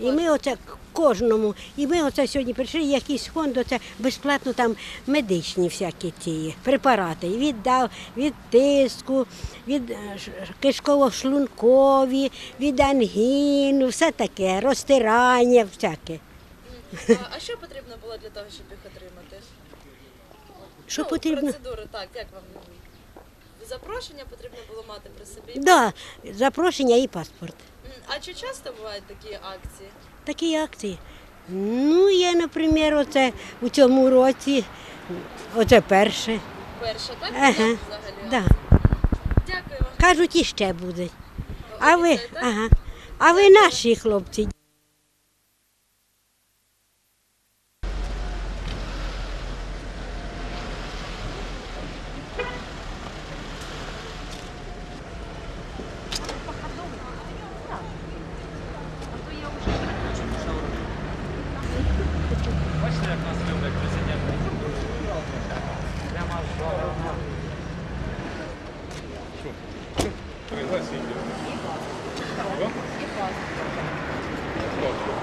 І ми оце кожному, і ми оце сьогодні прийшли, якийсь фонд, оце безплатно там медичні всякі ці препарати. І Віддав від тиску, від е, кишково-шлункові, від ангіну, все таке, розтирання, всяке. А, що потрібно було для того, щоб їх отримати? Що ну, потрібно? Процедури, так, як вам? Запрошення потрібно було мати при собі. Да, запрошення і паспорт. А чи часто бувають такі акції? Такі акції. Ну, я, наприклад, оце у цьому році, оце перше. Перше, так? Ага, взагалі? Да. Дякую вам. Кажуть, іще буде. А ви, ага. а ви наші хлопці. jak nas wybrać, czy się nie Ja mam szkołę. Słuchaj, zaraz idzie. Kogo? Kogo?